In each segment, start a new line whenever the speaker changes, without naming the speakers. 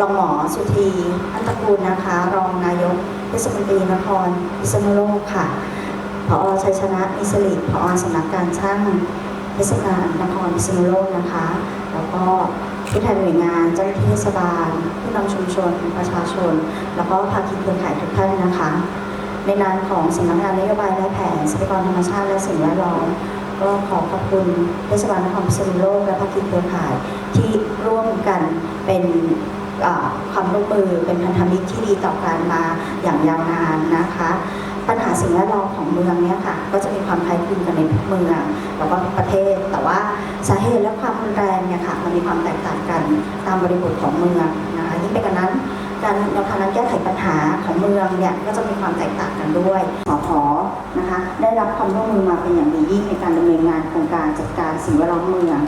รองหมอสุธีอันตะกูลนะคะ รองนายกเทศมนตรีนครพิษณุโลกค่ะผอชัยชนะมิสริผอสำนักการช่างเทศบาลนครพิษณุโลกนะคะ แล้วก็ผู้แทนหน่วยงานเจ้าหน้าที่เทศบาลผู้นำชุมชนประชาชน แล้วก็ภาคีเครือข่ายทุกท่านนะคะ ในนามของสำนักงานนโยบายและแผนทรัพยากรธรรมชาติและสิ่งแวดล้อมก็ขอขอบคุณเทศบาลนครพิษณุโลกและภาคีเครือข่ายที่ กันเป็นความร่วมมือเป็นพันธมิตรที่ดีต่อกันมาอย่างยาวนานนะคะ ปัญหาสิ่งแวดล้อมของเมืองเนี้ยค่ะ ก็จะมีความคล้ายคลึงกันในทุกเมืองแล้วก็ทุกประเทศ แต่ว่าสาเหตุและความรุนแรงเนี่ยค่ะมันมีความแตกต่างกันตามบริบทของเมืองนะคะยิ่งไปกว่านั้นการแนวทางการแก้ไขปัญหาของเมืองเนี่ยก็จะมีความแตกต่างกันด้วยสพนะคะ ได้รับความร่วมมือมาเป็นอย่างดียิ่งในการดำเนินงานโครงการจัดการสิ่งแวดล้อมเมือง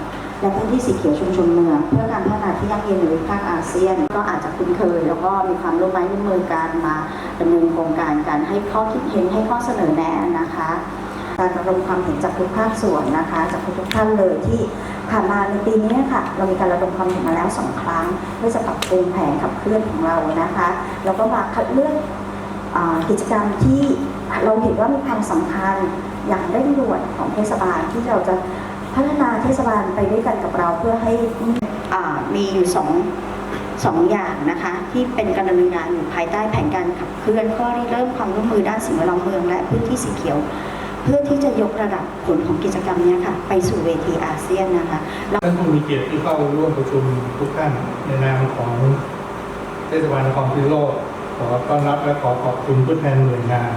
และพื้นที่สีเขียวชุมชนเมือง เพื่อการพัฒนาที่ยั่งยืนในภูมิภาคอาเซียน ก็อาจจะคุ้นเคย แล้วก็มีความร่วมไม้ร่วมมือกันมาดำเนินโครงการการให้ข้อคิดเห็นให้ข้อเสนอแนะนะคะการระดมความเห็นจากทุกภาคส่วนนะคะ จากทุกท่านเลยที่ผ่านมาในปีนี้ค่ะ เรามีการระดมความเห็นมาแล้วสองครั้งเพื่อจะปรับปรุงแผนขับเคลื่อนของเรานะคะแล้วก็มาคัดเลือกกิจกรรมที่เราเห็นว่ามีความสำคัญอย่างเร่งด่วนของเทศบาลที่เราจะ พัฒนาเทศบาลไปด้วยกันกับเราเพื่อให้มีอยู่สองสองอย่างนะคะ ที่เป็นการดำเนินงานอยู่ภายใต้แผนการขับเคลื่อนข้อริเริ่มความร่วมมือด้านสิ่งแวดล้อมเมือง และพื้นที่สีเขียว เพื่อที่จะยกระดับผลของกิจกรรมนี้ค่ะไปสู่เวทีอาเซียนนะคะ
ท่านผู้มีเกียรติที่เข้าร่วมประชุมทุกท่านในนามของเทศบาลนครพิรุโลกขอต้อนรับและขอขอบคุณผู้แทนหน่วยงาน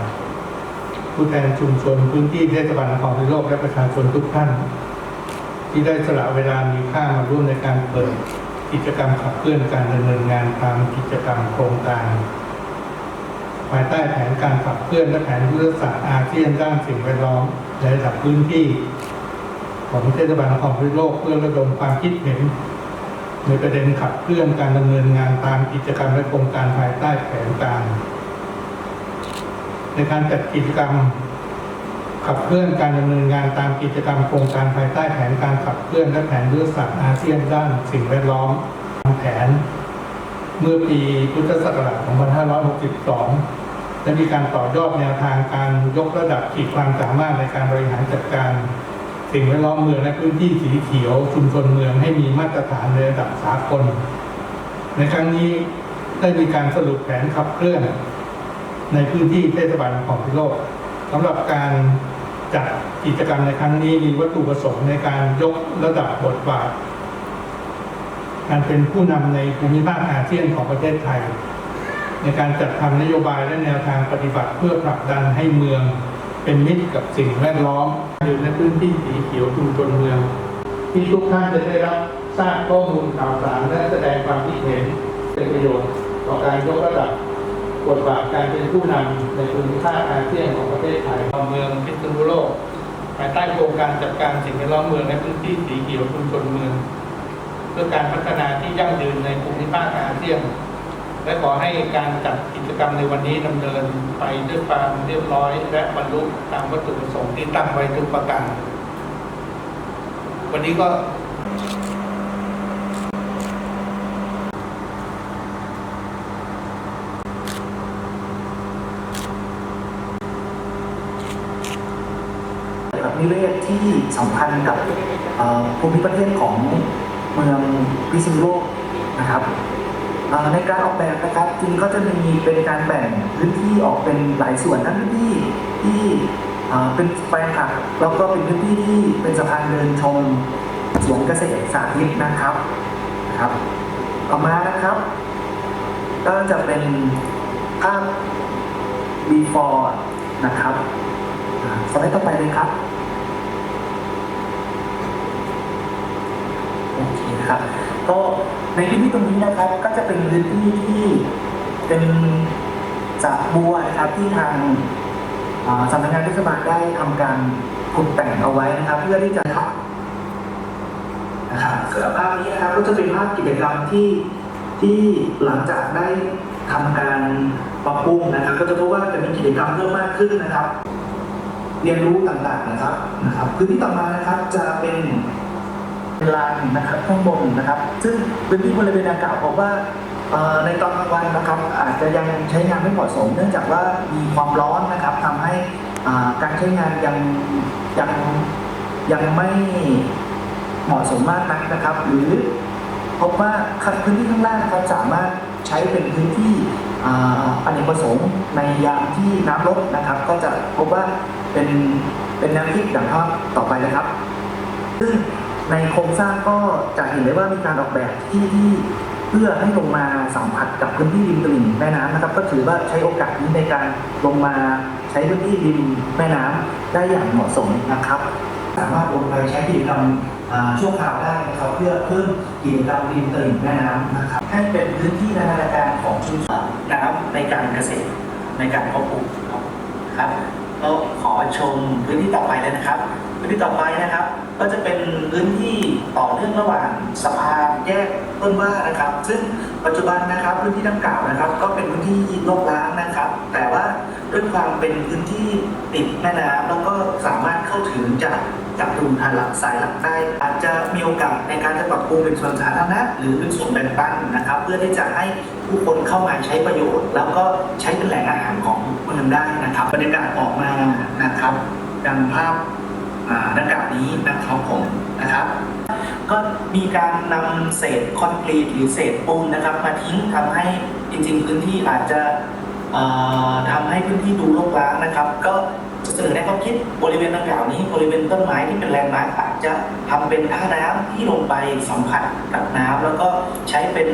ผู้แทนชุมชนพื้นที่เทศบาลนครพิรุโลกและประชาชนทุกท่าน ที่ได้สละเวลามีค่ามาร่วมในการเปิดกิจกรรมขับเคลื่อนการดำเนินงานตามกิจกรรมโครงการ ภายใต้แผนการขับเคลื่อนและแผนยุทธศาสตร์อาเซียนด้านสิ่งแวดล้อมในระดับพื้นที่ ของเทศบาลนครพิษณุโลกเพื่อระดมความคิดเห็น ในประเด็นขับเคลื่อนการดำเนินงานตามกิจกรรมและโครงการภายใต้แผนการ ในการจัดกิจกรรม ขับเคลื่อนการดำเนินงานตามกิจกรรมโครงการภายใต้แผนการขับเคลื่อนและแผนยุทธศาสตร์อาเซียนด้านสิ่งแวดล้อมตามแผน เมื่อปีพุทธศักราช 2562 และมีการต่อยอดแนวทางการยกระดับขีดความสามารถในการบริหารจัดการสิ่งแวดล้อมเมืองและพื้นที่สีเขียวชุมชนเมืองให้มีมาตรฐานในระดับสากล ในครั้งนี้ได้มีการสรุปแผนขับเคลื่อน ในพื้นที่เทศบาลของพิโลกสำหรับการ จัดกิจกรรมในครั้งนี้มีวัตถุประสงค์ในการยกระดับบทบาทการเป็นผู้นำในภูมิภาคอาเซียนของประเทศไทย ในการจัดทำนโยบายและแนวทางปฏิบัติเพื่อผลักดันให้เมืองเป็นมิตรกับสิ่งแวดล้อมอยู่ในพื้นที่สีเขียวชุมชนเมือง ที่ทุกท่านจะได้รับทราบข้อมูลข่าวสารและแสดงความคิดเห็นเป็นประโยชน์ต่อการยกระดับ บทบาทการเป็นผู้นำในภูมิภาคอาเซียนของประเทศไทยเมืองพิษณุโลกภายใต้โครงการจัดการสิ่งแวดล้อมเมืองและพื้นที่สีเขียวชุมชนเมือง เพื่อการพัฒนาที่ยั่งยืนในภูมิภาคอาเซียน และขอให้การจัดกิจกรรมในวันนี้ดำเนินไปด้วยความเรียบร้อย และบรรลุตามวัตถุประสงค์ที่ตั้งไว้ทุกประการ วันนี้ก็
เกี่ยวกับ นิเวศที่สัมพันธ์กับภูมิประเทศของเมืองพิษณุโลกนะครับในการออกแบบนะครับจริงก็จะมีเป็นการแบ่งพื้นที่ออกเป็นหลายส่วนทั้งพื้นที่ที่เป็นแปลงผักแล้วก็เป็นพื้นที่ที่เป็นสะพานเดินชมสวนเกษตรสาธิตนะครับนะครับต่อมานะครับ ก็จะเป็นภาพ before นะครับอ่าสไลด์ต่อไปเลยครับ โอเคครับก็ในพื้นที่ตรงนี้นะครับก็จะเป็นพื้นที่ที่เป็นสระบัวนะครับที่ทางสำนักงานเทศบาลได้ทำการขุดแต่งเอาไว้นะครับ เพื่อที่จะทำนะครับส่วนภาพนี้นะครับก็จะเป็นภาพกิจกรรมที่ที่หลังจากได้ทำการปรับปรุงนะครับ ก็จะพบว่าจะมีกิจกรรมเพิ่มมากขึ้นนะครับ เรียนรู้ต่างๆนะครับนะครับ พื้นที่ต่อมานะครับจะเป็น เป็นลานนะครับข้างบนนะครับ ซึ่งพื้นที่บริเวณดังกล่าวพบว่าในตอนกลางวันนะครับอาจจะยังใช้งานไม่เหมาะสม เนื่องจากว่ามีความร้อนนะครับทำให้การใช้งานยังยังยังไม่เหมาะสมมากนักนะครับ หรือพบว่าพื้นที่ข้างล่างนะครับสามารถใช้เป็นพื้นที่อ่าอเนกประสงค์ในยามที่น้ำลดนะครับ ก็จะพบว่าเป็นเป็นแนวคิดดังภาพต่อไปนะครับ ซึ่ง ในโครงสร้างก็จะเห็นได้ว่ามีการออกแบบที่ที่เพื่อให้ลงมาสัมผัสกับพื้นที่ริมตลิ่งแม่น้ำนะครับ ก็ถือว่าใช้โอกาสนี้ในการลงมาใช้พื้นที่ริมแม่น้ำได้อย่างเหมาะสมนะครับ สามารถลงไปใช้กิจกรรมอ่าชั่วคราวได้นะครับเพื่อเพิ่มกิจกรรมริมตลิ่งแม่น้ำนะครับให้เป็นพื้นที่นานาการของชุมชนน้ำในการเกษตรในการเพาะปลูกครับก็ขอชมพื้นที่ต่อไปเลยนะครับ พื้นที่ต่อไปนะครับ ก็จะเป็นพื้นที่ต่อเนื่องระหว่างสะพานแยกต้นว่านะครับ ซึ่งปัจจุบันนะครับพื้นที่ดังกล่าวนะครับ ก็เป็นพื้นที่โลกล้างนะครับ แต่ว่าด้วยความเป็นพื้นที่ติดแม่น้ำแล้วก็สามารถเข้าถึงจากจากดุลทางหลักสายหลักได้ อาจจะมีโอกาสในการจะปรับปรุงเป็นส่วนสาธารณะหรือเป็นส่วนแบ่งปันนะครับ เพื่อที่จะให้ผู้คนเข้ามาใช้ประโยชน์ แล้วก็ใช้เป็นแหล่งอาหารของเมืองได้นะครับบรรยากาศออกมานะครับดังภาพ ดังกล่าวนี้นะครับผมนะครับ ก็มีการนำเศษคอนกรีตหรือเศษปูนนะครับ มาทิ้งทำให้จริง ๆ พื้นที่อาจจะทำให้พื้นที่ดูรกร้างนะครับ ก็จะเสนอแนวความคิดบริเวณดังกล่าวนี้บริเวณต้นไม้ที่เป็นแลนด์มาร์คอาจจะทำเป็นท่าน้ำที่ลงไปสัมผัสกับน้ำแล้วก็ใช้เป็น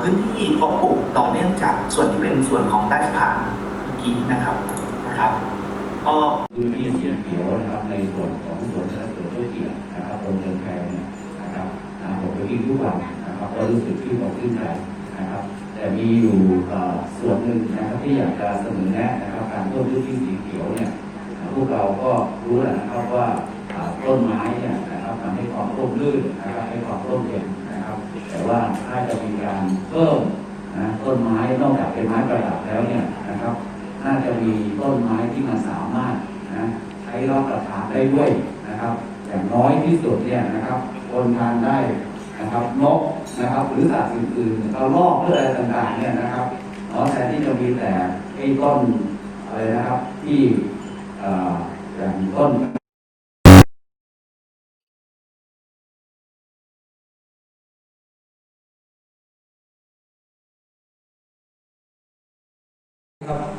พื้นที่เพาะปลูกต่อเนื่องจากส่วนที่เป็นส่วนของใต้สะพานเมื่อกี้นะครับนะครับ ก็
พื้นที่สีเขียวนะครับในส่วนของสวนเฉลิมพระเกียรตินะครับตรงเชิงแพเนี่ยนะครับผมไปวิ่งทุกวันนะครับก็รู้สึกที่อกขึ้นใจนะครับ แต่มีอยู่ส่วนหนึ่งนะครับที่อยากจะเสนอแนะนะครับการเพิ่มพื้นที่สีเขียวเนี่ยพวกเราก็รู้แล้วนะครับว่าอ่าต้นไม้เนี่ยนะครับทำให้ความร่มรื่นนะครับให้ความร่มเย็นนะครับ แต่ว่าถ้าจะมีการเพิ่มนะต้นไม้นอกจากเป็นไม้ประดับแล้วเนี่ยนะครับ น่าจะมีต้นไม้ที่มันสามารถนะใช้รับประทานได้ด้วยนะครับ อย่างน้อยที่สุดเนี่ยนะครับ คนทานได้นะครับนกนะครับ หรือสัตว์อื่นๆเราลอกเพื่ออะไรต่างๆเนี่ยนะครับเนาะแทนที่จะมีแต่ไอ้ต้นอะไรนะครับ ที่ออย่างต้น
ครับ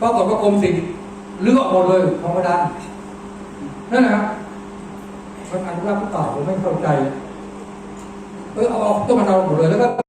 ปรากฏว่ากรมศิลป์เลือกหมดเลยของพระดานนั่นนะครับมันอนุรักษ์หรือเปล่าผมไม่เข้าใจ เออเอาเอาต้นมะนาวหมดเลยแล้วก็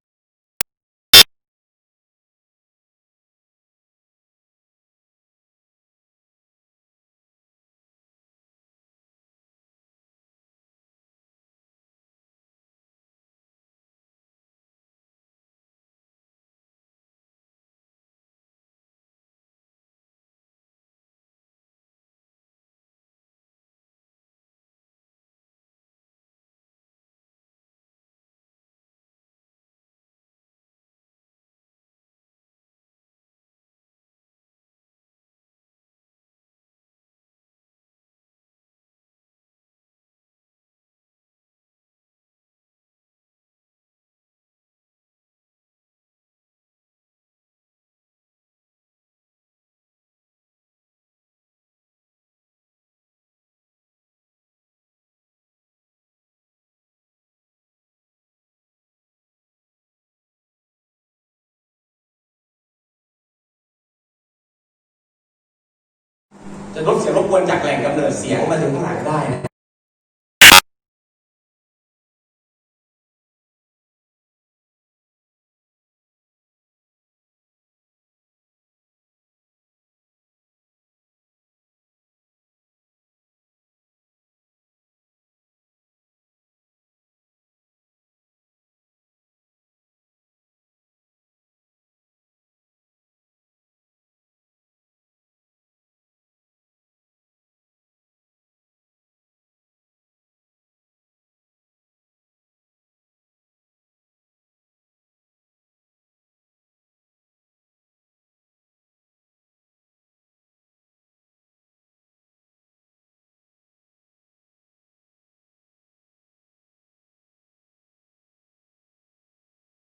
จะลดเสียงรบกวนจากแหล่งกำเนิดเสียงมาถึงข้างหลังได้นะ